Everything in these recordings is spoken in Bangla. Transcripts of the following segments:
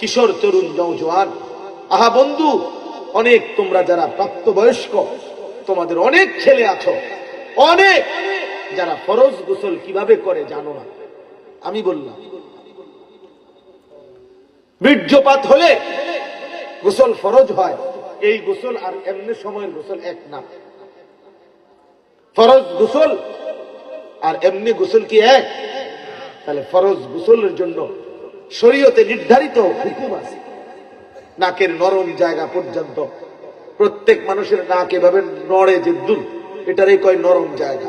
কিশোর তরুণ নৌজওয়ান আহা বন্ধু, অনেক তোমরা যারা প্রাপ্তবয়স্ক, তোমাদের অনেক ছেলে আছো। অনেক যারা ফরজ গোসল কীভাবে করে জানো না। আমি বললাম, বীর্যপাত হলে গোসল ফরজ হয়, এই গোসল আর এমনি সময়ের গোসল এক না। ফরজ গোসল আর এমনি গোসল কি এক? তাহলে ফরজ গোসলের জন্য শরীয়তে নির্ধারিত হুকুম আছে। নাকের নরম জায়গা পর্যন্ত প্রত্যেক মানুষের নাক এভাবে নড়ে যে দুল এটারই কয় নরম জায়গা।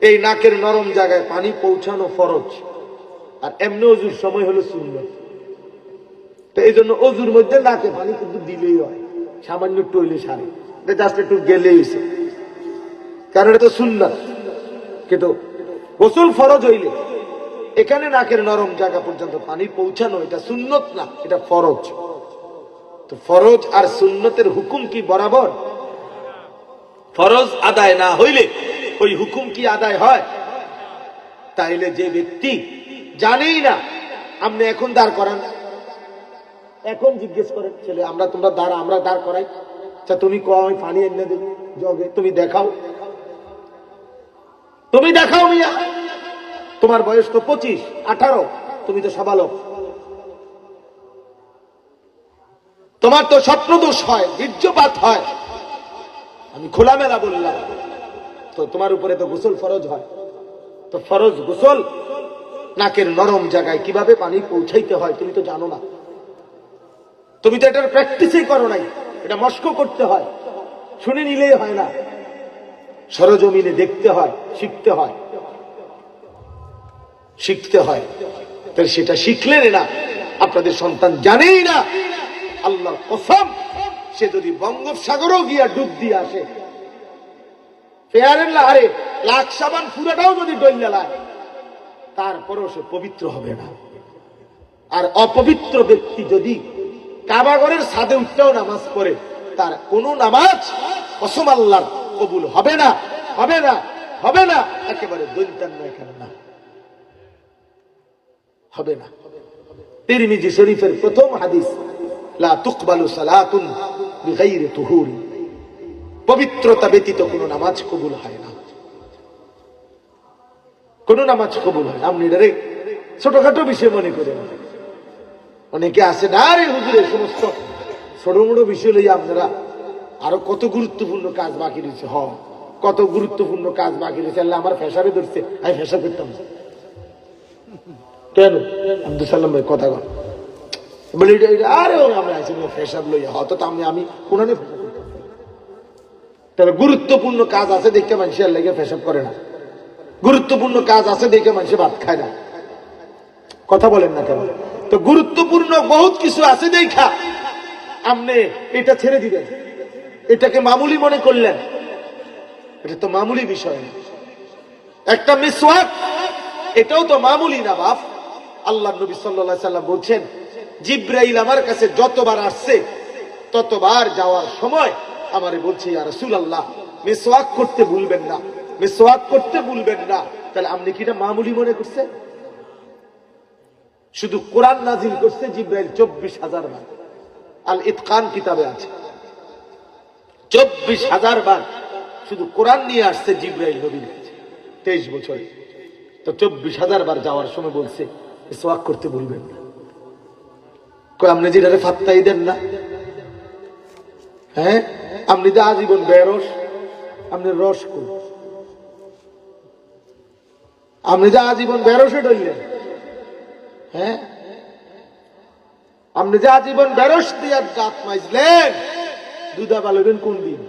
এই নাকের নরম জায়গায় পানি পৌঁছানো ফরজ। আর এমনি অজুর সময় হলো শূন্য তো এই জন্য অজুর মধ্যে নাকে পানি কিন্তু দিলেই হয়। সামান্য টইলে সারে। জাস্ট একটু গেলে হয়েছে কারণ এটা তো সুন্নাত। কিন্তু গোসল ফরজ হইলে এখানে নাকের নরম জায়গা পর্যন্ত পানি পৌঁছানো, এটা সুন্নত না, এটা ফরজ। তো ফরজ আর সুন্নতের হুকুম কি বরাবর? ফরজ আদায় না হইলে ওই হুকুম কি আদায় হয়? তাইলে যে ব্যক্তি জানেই না আপনি এখন দাঁড় করান। এখন জিজ্ঞেস করেন ছেলে, আমরা তোমরা দাঁড়া, আমরা দাঁড় করাই। আচ্ছা তুমি কয় পানি এনে দেবে জগে, তুমি দেখাও। তুমি দেখাও মিয়া। তোমার বয়স তো পঁচিশ, আঠারো। তুমি তো সাবালক। তোমার তো স্বপ্নদোষ হয়, বীর্যপাত হয়। আমি খোলামেলা বললাম, তো তোমার উপরে তো গোসল ফরজ হয়। তো ফরজ গোসল নাকের নরম জায়গায় কীভাবে পানি পৌঁছাইতে হয় তুমি তো জানো না। তুমি তো এটার প্র্যাকটিসই করো নাই, এটা মস্ক করতে হয়। শুনে নিলেই হয় না। সরজমিনে দেখতে হয়, শিখতে হয়। শিখতে হয়। তাহলে সেটা শিখলেন না। আপনাদের সন্তান জানেই না। আল্লাহর কসম, সে যদি বঙ্গোপসাগরও গিয়া ডুব দিয়ে আসে। ফেয়ারের লাহারে লাখ সাবান পুরাটাও যদি ডইলা লাগে তারপরেও সে পবিত্র হবে না। আর অপবিত্র ব্যক্তি যদি কাবাগরের সাদে উঠতেও নামাজ পড়ে, তার কোনো নামাজ কসম আল্লাহর কবুল হবে না হবে না হবে না। একেবারে দৈন্তান্ন এখানে না হবে না। তিরমিজি শরীফের প্রথম হাদিস, লা তুকবালু সালাতুন বিগাইরি তুহুরি। পবিত্রতা ব্যতীত কোনো নামাজ কবুল হয় না। কোন নামাজ কবুল হয় আপনি এটারে ছোটখাটো বিষয় মনে করেন অনেকে আছে, না রে হুজুরে সমস্ত ছোট মোটো বিষয় লইয়া আপনারা আরও কত গুরুত্বপূর্ণ কাজ বাকি রয়েছে। হ, কত গুরুত্বপূর্ণ কাজ বাকি রয়েছে। আল্লাহ আমার ফেসারে ধরছে, আমি ফেসা করতাম। কেন? আব্দুল সাল্লাম ভাই কথা কন। বলি আরে আমরা ফেসাব লইয়া। আমি আমি ফেসাব করতাম গুরুত্বপূর্ণ কাজ আছে দেখতে মানুষের লেগে ফেসাব করে না। গুরুত্বপূর্ণ কাজ আছে দেখে মানুষে ভাত খায় না। কথা বলেন না কেন? তো গুরুত্বপূর্ণ বহুত কিছু আছে দেখা। আপনি এটা ছেড়ে দিবেন। এটাকে মামুলি মনে করলেন। এটা তো মামুলি বিষয় একটা মিসওয়াক, এটাও তো মামুলি না বাপ। আল্লাহ নবী সাল্লাল্লাহু সাল্লাম বলছেন, জিব্রাইল আমার কাছে যতবার আসছে, ততবার যাওয়ার সময় আমারে বলছে, ইয়া রাসূলুল্লাহ, মিসওয়াক করতে ভুলবেন না, মিসওয়াক করতে ভুলবেন না। তাহলে আপনি কি এটা মামুলি মনে করছেন? শুধু কোরআন নাজিল করছে জিব্রাইল চব্বিশ হাজার বার। আল ইতকান কিতাবে আছে। চব্বিশ হাজার বার শুধু কোরআন নিয়ে আসছে জিব্রাইল কাছে তেইশ বছরে। তো চব্বিশ হাজার বার যাওয়ার সময় বলছে সোয়াক করতে বলবেন না। কই আপনি যেটারে ফাত্তাই দেন না? হ্যাঁ? আপনি যে আজীবন বেরস, আপনি রস করুন আপনি যে আজীবন বেরসে ডইলেন হ্যাঁ? আপনি যে আজীবন বেরস দিয়ে দাঁত মাইজলেন দুধা পালবেন কোন দিন?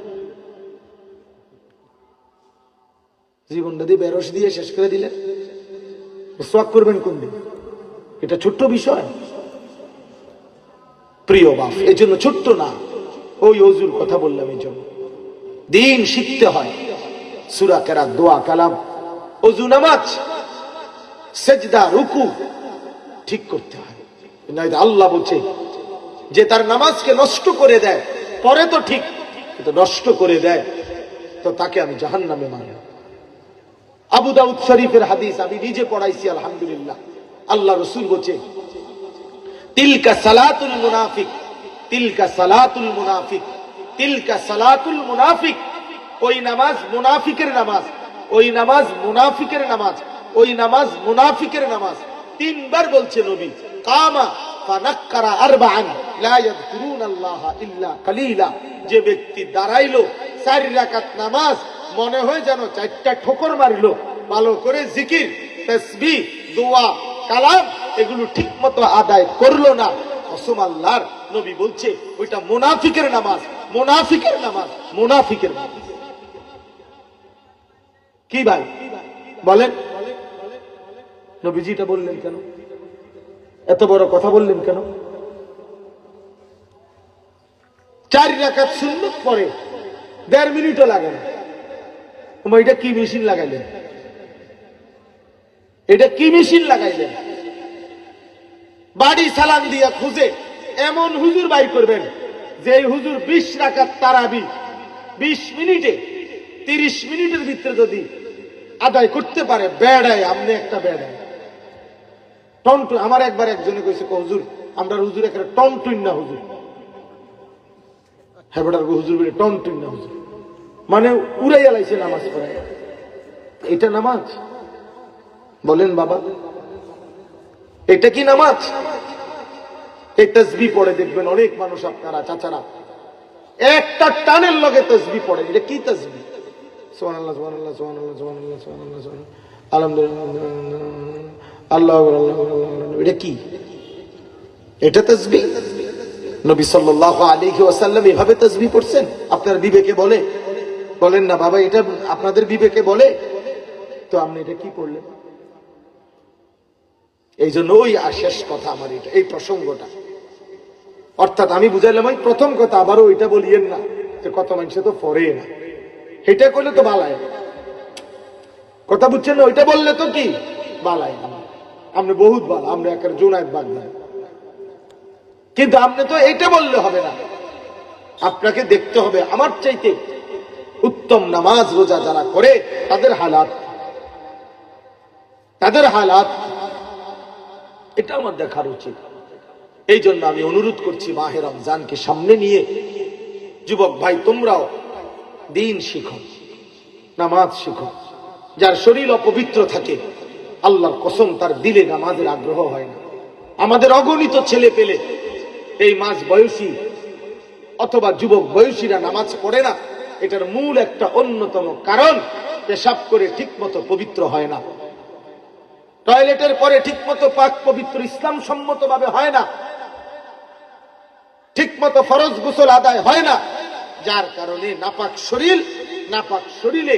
জীবনটা দিয়ে বেরস দিয়ে শেষ করে দিলেন। সোয়াক করবেন কোন দিন? এটা ছোট্ট বিষয়। প্রিয় বাপ এই জন্য ছোট্ট না। ওই অজুর কথা বললাম এই জন্য। দিন শিখতে হয়। সুরা কেরা দোয়া, কালাম, অজু, নামাজ, সেজদা, রুকু ঠিক করতে হয়। নয়তো আল্লাহ বলছে যে তার নামাজকে নষ্ট করে দেয়। পরে তো ঠিক, কিন্তু নষ্ট করে দেয়। তো তাকে আমি জাহান নামে মানি আবু দাউদ শরীফের হাদিস আমি নিজে পড়াইছি, আলহামদুলিল্লাহ। আল্লাহ রসুল বলছে, তিলকা সালাতুল মুনাফিক, তিলকা সালাতুল মুনাফিক, তিলকা সালাতুল মুনাফিক, ওই নামাজ মুনাফিকের নামাজ, ওই নামাজ মুনাফিকের নামাজ, ওই নামাজ মুনাফিকের নামাজ। তিনবার বলছে নবী, কামা ফানাক্কারা আরবাআন, লা ইয়াযকুরুনাল্লাহা ইল্লা কালিলা। যে ব্যক্তি দাঁড়াইলো চার রাকাত নামাজ, মনে হয় যেন চারটা ঠোকর মারিলো, ভালো করে জিকির, তাসবিহ, দোয়া কালাম এগুলো ঠিক মতো আদায় করল না। কসম আল্লাহর নবী বলছে, ওইটা মুনাফিকের নামাজ মুনাফিকের নামাজ, মুনাফিকের কি ভাই? বলেন। নবীজিটা বললেন কেন? এত বড় কথা বললেন কেন? চার রাখাত সুন্নত পরে দেড় মিনিটও লাগে না। এটা কি মেশিন লাগাইলেন এটা কি মেশিন লাগাইলেন? বাড়ি সালাম দিয়া খুঁজে এমন হুজুর বাই করবেন যে হুজুর বিশ রাখাত তারাবি, বিশ মিনিটে, তিরিশ মিনিটের ভিতরে যদি আদায় করতে পারে, বেড়ায় আপনি একটা বেড়ায়। টন্টু আমার একবার একজনে কইছে হুজুর, আমরা হুজুর একটা টন্টুন না হুজুর। হ্যাঁ হুজুর বলে টন্টুন না হুজুর। মানে উড়াই আলাইছে নামাজ পড়ায়। এটা নামাজ? বলেন বাবা, এটা কি নামাজ? এই তসবি পড়ে দেখবেন অনেক মানুষ আপনারা, চাচারা। একটা টানের লগে তসবি পড়ে, এটা কি তসবি? এটা কি? এটা ওয়াসাল্লাম এভাবে আপনার বিবেকে বলে? বলেন না বাবা, এটা আপনাদের বিবেকে বলে? তো আপনি এটা কি পড়লেন? এই জন্য ওই শেষ কথা আমার এটা, এই প্রসঙ্গটা। অর্থাৎ আমি বুঝাইলাম, ওই প্রথম কথা, আবারও ওইটা বলিয়েন না, যে কত মানুষে তো পড়ে না। এটা করলে তো বালায়। কথা বুঝছেন ওইটা বললে তো কি? বালায়। আপনি বহুত ভালো আপনি একের জোনায় বাগদান কিন্তু আপনি তো এটা বললে হবে না। আপনাকে দেখতে হবে, আমার চাইতে উত্তম নামাজ রোজা যারা করে, তাদের হালাত। তাদের হালাত এটা আমার দেখার উচিত। এই জন্য আমি অনুরোধ করছি মাহে রমজানকে সামনে নিয়ে, যুবক ভাই, তোমরাও দিন শিখো, নামাজ শিখো। যার শরীর অপবিত্র থাকে, আল্লাহর কসম তার দিলে নামাজের আগ্রহ হয় না। আমাদের অগণিত ছেলে পেলে এই মাঝ বয়সী অথবা যুবক বয়সীরা নামাজ পড়ে না, এটার মূল একটা অন্যতম কারণ, পেশাব করে ঠিক মতো পবিত্র হয় না। টয়লেটের পরে ঠিক মতো পাক পবিত্র ইসলাম সম্মত ভাবে হয় না। ঠিক মতো ফরজ গোসল আদায় হয় না। যার কারণে নাপাক শরীর, নাপাক শরীরে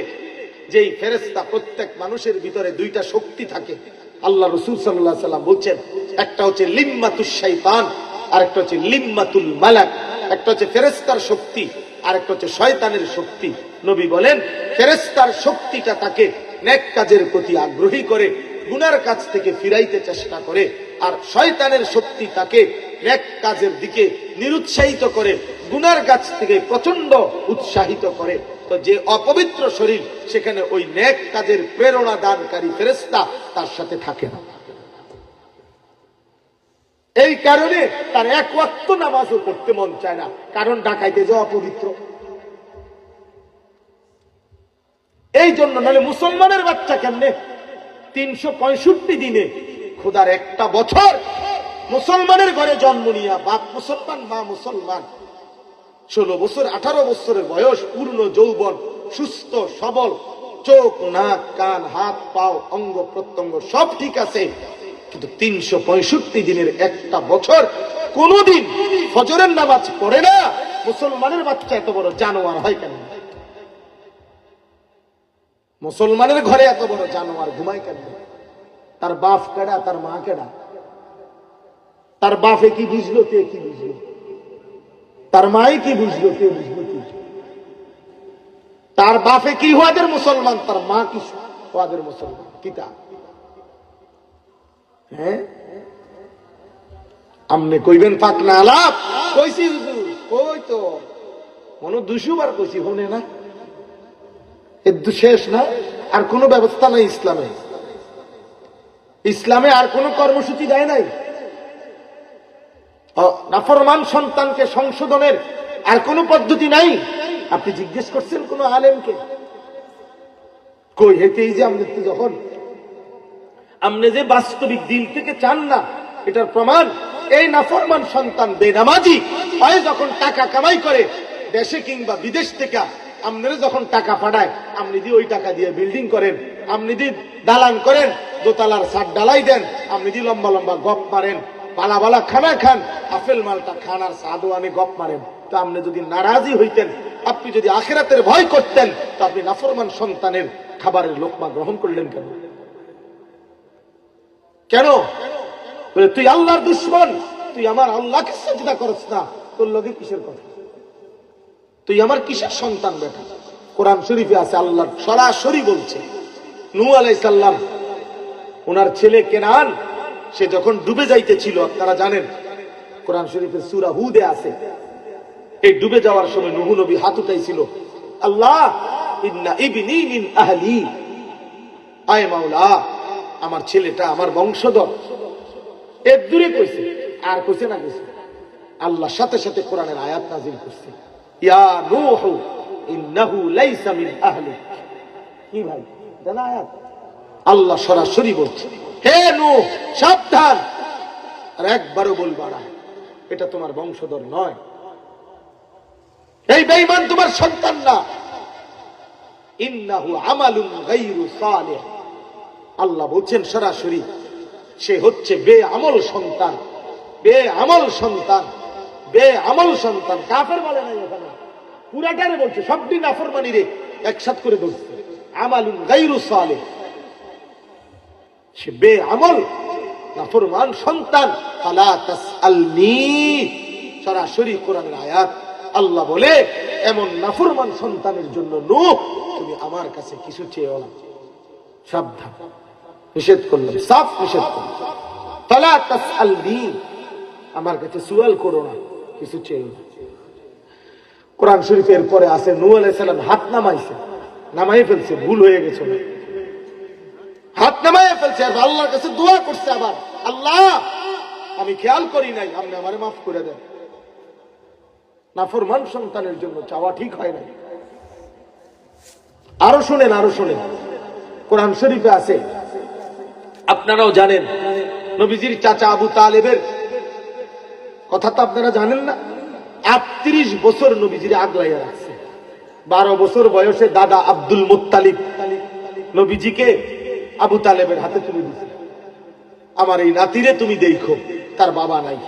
যেই ফেরেস্তা প্রত্যেক মানুষের ভিতরে দুইটা শক্তি থাকে। আল্লাহ রসুল সাল্লাহ সাল্লাম বলছেন, একটা হচ্ছে লিম্মাতুল শাইতান আর একটা হচ্ছে লিম্মাতুল মালাক। একটা হচ্ছে ফেরেস্তার শক্তি আর একটা হচ্ছে শয়তানের শক্তি। নবী বলেন ফেরেস্তার শক্তিটা তাকে নেক কাজের প্রতি আগ্রহী করে গুনার কাছ থেকে ফিরাইতে চেষ্টা করে, আর শয়তানের শক্তি তাকে নেক কাজের দিকে নিরুৎসাহিত করে, গুনার কাছ থেকে প্রচণ্ড উৎসাহিত করে। তো যে অপবিত্র শরীর, সেখানে ওই নেক কাজের প্রেরণা দানকারী ফেরেস্তা তার সাথে থাকে না। এই কারণে তার এক ওয়াক্ত নামাজও পড়তে মন চায় না, কারণ ডাকাইতে যে অপবিত্র। এই জন্য নাহলে মুসলমানের বাচ্চা কেমনে তিনশো পঁয়ষট্টি দিনে খোদার একটা বছর মুসলমানের ঘরে জন্ম নিয়া বাপ মুসলমান, মা মুসলমান। ষোলো বছর, আঠারো বছরের বয়স, পূর্ণ যৌবন, সুস্থ, সবল, চোখ, নাক, কান, হাত, পাও, অঙ্গ, প্রত্যঙ্গ সব ঠিক আছে। কিন্তু তিনশো পঁয়ষট্টি দিনের একটা বছর কোনদিন ফজরের নামাজ পড়ে না। মুসলমানের বাচ্চা এত বড় জানোয়ার হয় কেন? মুসলমানের ঘরে এত বড় জানোয়ার ঘুমায় কেন? তার বাপ কেডা, তার মা কেডা? তার বাপে কি বুঝলো, কে কি বুঝলো? তার মাই কি বুঝলো, কে বুঝলো, কি তার বাপে কি হওয়াদের মুসলমান, তার মা কি হওয়াদের মুসলমান? কিতা? হ্যাঁ? আমনে কইবেন পাক না আলাপ? কইছি কই তো? মনে দুশোবার কইছি হনে না? শেষ না, আর কোনো ব্যবস্থা নাই ইসলামে। ইসলামে আর কোনো কর্মসূচি দেয় নাই। নাফরমান সন্তানকে সংশোধনের আর কোনো পদ্ধতি নাই। আপনি জিজ্ঞেস করছেন কোন আলেমকে? কই হেতেই যে আপনি তো যখন? আপনি যে বাস্তবিক দিন থেকে চান না, এটার প্রমাণ, এই নাফরমান সন্তান বেনামাজি হয় যখন টাকা কামাই করে দেশে কিংবা বিদেশ থেকে আপনারা যখন টাকা পাঠায় আপনি দিয়ে ওই টাকা দিয়ে বিল্ডিং করেন আপনি দিয়ে দালান করেন, দোতলার ছাদ ডালাই দেন আপনি দিয়ে লম্বা লম্বা গপ মারেন পালা বালা খানা খান, আপেল মালটা খান আর সাধু আনে গপ মারেন। তো আপনি যদি নারাজি হইতেন, আপনি যদি আখেরাতের ভয় করতেন, তো আপনি নাফরমান সন্তানের খাবারের লোকমা গ্রহণ করলেন কেন? কেন? তুই আল্লাহর দুশ্মন, তুই আমার আল্লাহকে সজদা করস না। তোর লগে কিসের কথা? তুই আমার কিসের সন্তান বেটা? কোরআন শরীফে আছে, আল্লাহ সরাসরি বলছে, নূ আলাইসাল্লাম ওনার ছেলে কেনান, সে যখন ডুবে যাইতেছিল, আপনারা জানেন, কোরআন শরীফের সুরা হুদে আছে। এই ডুবে যাওয়ার সময় নুহু নবী হাত উঠাইছিল, আল্লাহ আয় মাওলা, আমার ছেলেটা আমার বংশধর। এর দূরে কইছে, আর কইছে না কইছে। আল্লাহ সাথে সাথে কোরআনের আয়াত নাজিল করছে। আল্লাহ সরাসরি বলছে, হে সাবধান। আর একবারও এটা তোমার বংশধর নয়। এই তোমার সন্তান না। আল্লাহ বলছেন সরাসরি, সে হচ্ছে বে আমল সন্তান। বে আমল সন্তান বে আমল সন্তান। কাফের বলে নাই ওখানে পুরাটারে বলছে সবটি নাফরমানি রে একসাথ করে ধরছে আমালুন গাইরু সালে সে বে আমল নাফরমান সন্তান, ফালা তাসআলনি। সরাসরি কোরআনের আয়াত, আল্লাহ বলে, এমন নাফরমান সন্তানের জন্য নূহ, তুমি আমার কাছে কিছু চেয়েও না। সাবধান, নিষেধ করলাম সাফ নিষেধ করলাম তাসআলনি, আমার কাছে সুয়াল করো না, কিছু চেয়েও না। কোরআন শরীফের পরে আছে, নূহ আলাইহিস সালাম হাত নামাইছে। নামাই ফেলছে, ভুল হয়ে গেছে। হাত নামাই ফেলছে আল্লাহর কাছে দোয়া করছে আবার। আল্লাহ, আমি খেয়াল করি নাই, আপনি আমারে মাফ করে দেন। নাফরমান সন্তানের জন্য চাওয়া ঠিক হয় নাই। আরও শুনেন আরও শুনেন। কোরআন শরীফে আছে, আপনারাও জানেন, নবীজির চাচা আবু তালেবের। কথা তো আপনারা জানেন না। আটত্রিশ বছর নবীজির আগলাইয়া রাখছে। বারো বছর বয়সে দাদা আব্দুল মুত্তালিব নবীজিকে আবু তালেবের হাতে তুলে দিছে আমার এই নাতিরে তুমি দেখো, তার বাবা নাই।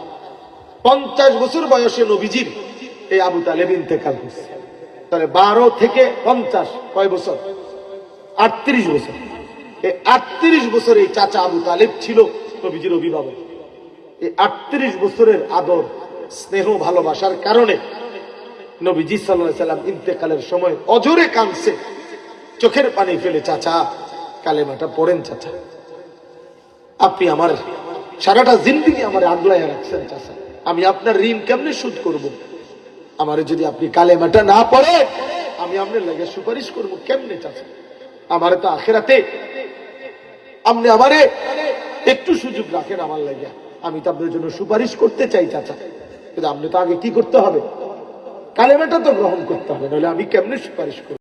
পঞ্চাশ বছর বয়সে নবীজির এই আবু তালেব ইন্তেকাল করছে। তাহলে বারো থেকে পঞ্চাশ কয় বছর? আটত্রিশ বছর। এই আটত্রিশ বছর এই চাচা আবু তালেব ছিল নবীজির অভিভাবক। এই আটত্রিশ বছরের আদর স্নেহ ভালোবাসার কারণে নবীজি সাল্লাহ সাল্লাম ইন্তেকালের সময় অজরে কাঁদছে। চোখের পানি ফেলে, চাচা, কালেমাটা পড়েন, চাচা। আপনি আমার সারাটা জিন্দিগি আমার আগলায় রাখছেন, চাচা। আমি আপনার ঋণ কেমনে শোধ করব। আমারে যদি আপনি কালেমাটা না পড়ে আমি আপনার লাগে সুপারিশ করব কেমনে, চাচা? আমারে তো আখেরাতে আপনি আমারে একটু সুযোগ রাখেন আমার লাগে। আমি তো আপনার জন্য সুপারিশ করতে চাই, চাচা। আপনি তো আগে কি করতে হবে? কালেমাটা তো গ্রহণ করতে হবে নাহলে আমি কেমনে সুপারিশ করব?